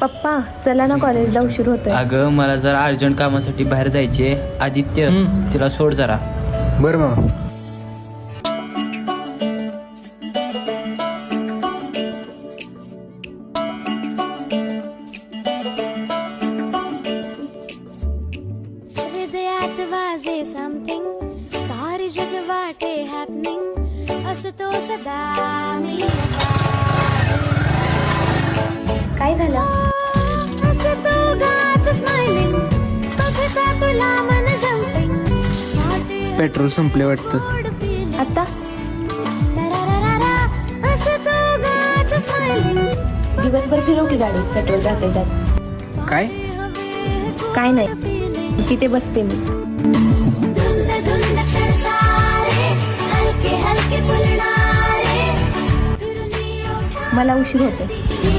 पप्पा चला ना कॉलेजला उशीर होतोय. अगं मला जरा अर्जंट कामासाठी बाहेर जायचे आदित्य हम्म. तिला सोड जरा. बरं मग हृदयात वाजे समथिंग सारे जग वाटे हॅपनिंग असतो सदा मी पेट्रोल संपले वाटतं. आता? दिवसभर फिरव की गाडी पेट्रोल जाते जात काय? काय नाही. तिथे बसते मी. धुंद धुंद क्षण सारे हलके हलके फुलणारे. फिरून ये ओठा मला उशीर होते